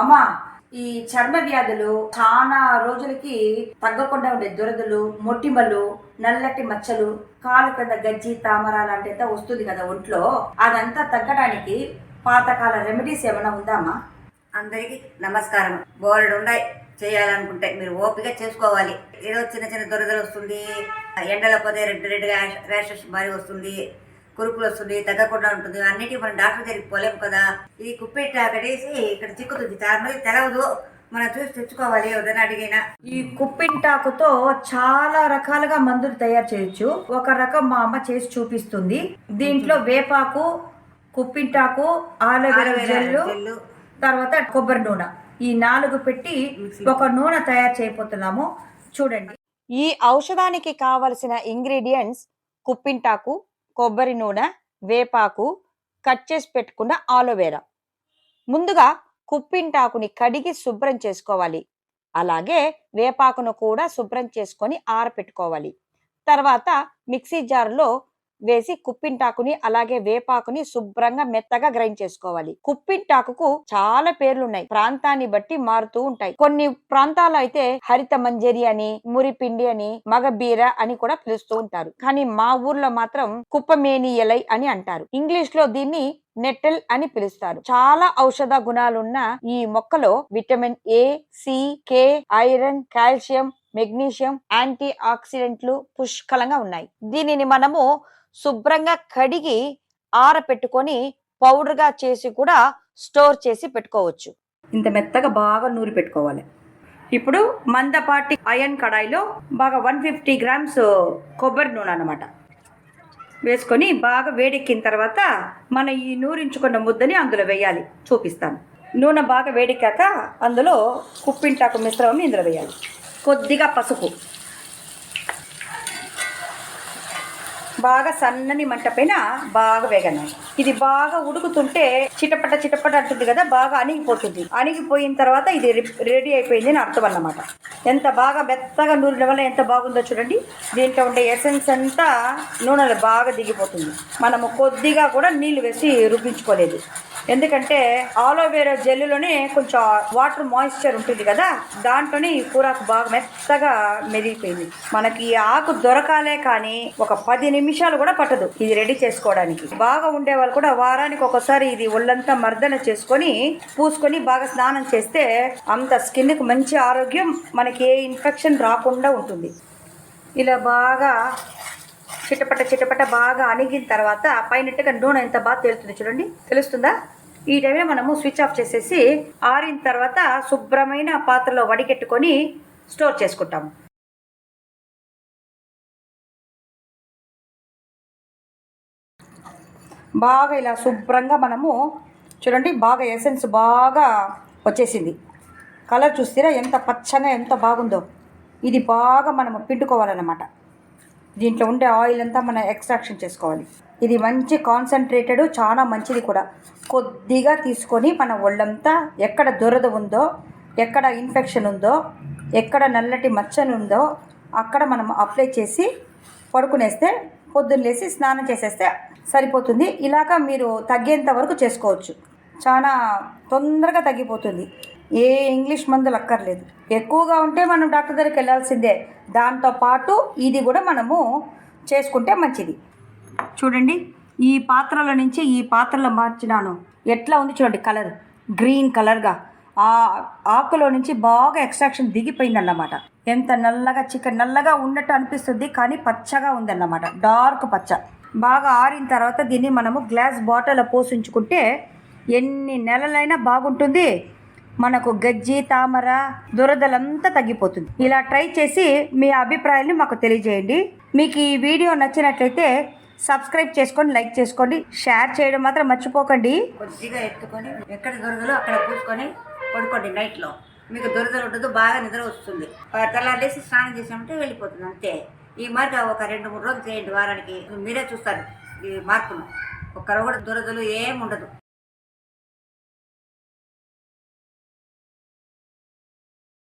అమ్మా ఈ చర్మ వ్యాధులు చాలా రోజులకి తగ్గకుండా ఉండే దురదలు మొటిమలు నల్లటి మచ్చలు కాలు కింద గజ్జి తామర లాంటిదంతా వస్తుంది కదా ఒంట్లో. అదంతా తగ్గడానికి పాతకాల రెమెడీస్ ఏమైనా ఉందామా అందరికీ నమస్కారం. బోర్డు ఉన్నాయి చేయాలనుకుంటే మీరు ఓపిక చేసుకోవాలి. ఏదో చిన్న చిన్న దొరదలు వస్తుంది. ఎండలో పోతే రెడ్ రెడ్ ర్యాషెస్ మరి వస్తుంది. కురుకులు వస్తుంది తగ్గకుండా ఉంటుంది. అన్నిటికీ మనం డాక్టర్ దగ్గరికి పోలేము కదా. ఈ కుప్పెట్టి అక్కడేసి ఇక్కడ చిక్కుతుంది. చాలా మంది తెలవదు మనం చూసి తెచ్చుకోవాలి ఎవరైనా అడిగినా. ఈ కుప్పింటాకుతో చాలా రకాలుగా మందులు తయారు చేయొచ్చు. ఒక రకం మా అమ్మ చేసి చూపిస్తుంది. దీంట్లో వేపాకు కుప్పింటాకు ఆలోవెరా జెల్లు. తర్వాత కొబ్బరి నూనె. ఈ నాలుగు పెట్టి ఒక నూనె తయారు చేయబోతున్నాము. చూడండి. ఈ ఔషధానికి కావలసిన ఇంగ్రీడియంట్స్ కుప్పింటాకు కొబ్బరి నూనె వేపాకు కట్ చేసి పెట్టుకున్న ఆలోవేరా. ముందుగా కుప్పింటాకుని కడిగి శుభ్రం చేసుకోవాలి. అలాగే వేపాకును కూడా శుభ్రం చేసుకొని ఆరపెట్టుకోవాలి. తర్వాత మిక్సీ జార్లో వేసి కుప్పింటాకుని అలాగే వేపాకుని శుభ్రంగా మెత్తగా గ్రైండ్ చేసుకోవాలి. కుప్పింటాకుకు చాలా పేర్లు ఉన్నాయి ప్రాంతాన్ని బట్టి మారుతూ ఉంటాయి. కొన్ని ప్రాంతాల్లో అయితే హరిత మంజరి అని మురిపిండి అని మగబీర అని కూడా పిలుస్తూ ఉంటారు. కానీ మా ఊర్లో మాత్రం కుప్పమేని ఎలై అని అంటారు. ఇంగ్లీష్లో దీన్ని నెట్టెల్ అని పిలుస్తారు. చాలా ఔషధ గుణాలున్న ఈ మొక్కలో vitamin A C K iron calcium magnesium anti ఆక్సిడెంట్లు పుష్కలంగా ఉన్నాయి. దీనిని మనము శుభ్రంగా కడిగి ఆరపెట్టుకొని పౌడర్గా చేసి కూడా స్టోర్ చేసి పెట్టుకోవచ్చు. ఇంత మెత్తగా బాగా నూరి పెట్టుకోవాలి. ఇప్పుడు మందపాటి అయన్ కడాయిలో బాగా వన్ ఫిఫ్టీ గ్రామ్స్ కొబ్బరి నూనె అనమాట వేసుకొని బాగా వేడెక్కిన తర్వాత మన ఈ నూరించుకున్న ముద్దని అందులో వేయాలి. చూపిస్తాను. నూనె బాగా వేడెక్కాక అందులో కుప్పింటాకు మిశ్రమం ఇందులో వేయాలి. కొద్దిగా పసుపు. బాగా సన్నని మంట పైన బాగా వేగనాలి ఇది బాగా ఉడుకుతుంటే చిటపట చిటపట అంటుంది కదా బాగా అణిగిపోతుంది. అణిగిపోయిన తర్వాత ఇది రెడీ అయిపోయింది అని అర్థం అన్నమాట. ఎంత బాగా మెత్తగా నూనె వల్ల ఎంత బాగుందో చూడండి. దీంట్లో ఉండే ఎసెన్స్ అంతా నూనెలో బాగా దిగిపోతుంది. మనము కొద్దిగా కూడా నీళ్ళు వేసి రుబ్బించుకోలేదు. ఎందుకంటే ఆలోవేరా జెల్లులోనే కొంచెం వాటర్ మాయిశ్చర్ ఉంటుంది కదా దాంట్లోనే ఈ కూరకు బాగా మెత్తగా మెదిగిపోయింది మనకి ఈ ఆకు దొరకాలే కానీ ఒక పది నిమిషాలు కూడా పట్టదు ఇది రెడీ చేసుకోవడానికి. బాగా ఉండే వాళ్ళు కూడా వారానికి ఒకసారి ఇది ఒళ్ళంతా మర్దన చేసుకొని పూసుకొని బాగా స్నానం చేస్తే అంత స్కిన్కి మంచి ఆరోగ్యం మనకి ఏ ఇన్ఫెక్షన్ రాకుండా ఉంటుంది. ఇలా బాగా చిటపట చిటపట బాగా అణిగిన తర్వాత పైనట్టుగా నూనె ఎంత బాగా తేలుతుంది చూడండి. తెలుస్తుందా? ఈ టైంలో మనము స్విచ్ ఆఫ్ చేసేసి ఆరిన తర్వాత శుభ్రమైన పాత్రలో వడికెట్టుకొని స్టోర్ చేసుకుంటాము బాగా ఇలా శుభ్రంగా మనము చూడండి బాగా ఎసెన్స్ బాగా వచ్చేసింది. కలర్ చూస్తారా ఎంత పచ్చగా ఎంత బాగుందో. ఇది బాగా మనము పిండుకోవాలన్నమాట. దీంట్లో ఉండే ఆయిల్ అంతా మనం ఎక్స్ట్రాక్షన్ చేసుకోవాలి. ఇది మంచి కాన్సన్ట్రేటెడ్ చాలా మంచిది కూడా. కొద్దిగా తీసుకొని మన ఒళ్ళంతా ఎక్కడ దురద ఉందో ఎక్కడ ఇన్ఫెక్షన్ ఉందో ఎక్కడ నల్లటి మచ్చలు ఉందో అక్కడ మనం అప్లై చేసి పడుకునేస్తే పొద్దున్న లేసి స్నానం చేసేస్తే సరిపోతుంది. ఇలాగా మీరు తగ్గేంత వరకు చేసుకోవచ్చు. చాలా తొందరగా తగ్గిపోతుంది. ఏ ఇంగ్లీష్ మందులు అక్కర్లేదు. ఎక్కువగా ఉంటే మనం డాక్టర్ దగ్గరికి వెళ్ళాల్సిందే. దాంతో పాటు ఇది కూడా మనము చేసుకుంటే మంచిది. చూడండి ఈ పాత్రలో నుంచి ఈ పాత్రలో మార్చినాను. ఎట్లా ఉంది చూడండి కలర్. గ్రీన్ కలర్గా. ఆ ఆకులో నుంచి బాగా ఎక్స్ట్రాక్షన్ దిగిపోయిందన్నమాట. ఎంత నల్లగా చికెన్ నల్లగా ఉన్నట్టు అనిపిస్తుంది కానీ పచ్చగా ఉందన్నమాట. డార్క్ పచ్చ. బాగా ఆరిన తర్వాత దీన్ని మనము గ్లాస్ బాటిల్లో పోసించుకుంటే ఎన్ని నెలలైనా బాగుంటుంది. మనకు గజ్జి తామర దురదలంతా తగ్గిపోతుంది. ఇలా ట్రై చేసి మీ అభిప్రాయాన్ని మాకు తెలియజేయండి. మీకు ఈ వీడియో నచ్చినట్లయితే సబ్స్క్రైబ్ చేసుకొని లైక్ చేసుకోండి షేర్ చేయడం మాత్రం మర్చిపోకండి. కొద్దిగా ఎత్తుకొని ఎక్కడ దొరదలో అక్కడ కూర్చుకొని పడుకోండి నైట్లో. మీకు దొరదలు ఉండదు బాగా నిద్ర వస్తుంది. తెల్లారేసి స్నానం చేసామంటే వెళ్ళిపోతుంది అంతే. ఈ మార్గ ఒక రెండు మూడు రోజులు చేయండి వారానికి. మీరే చూస్తారు ఈ మార్పును. ఒక్కరు కూడా దురదలు ఏం ఉండదు.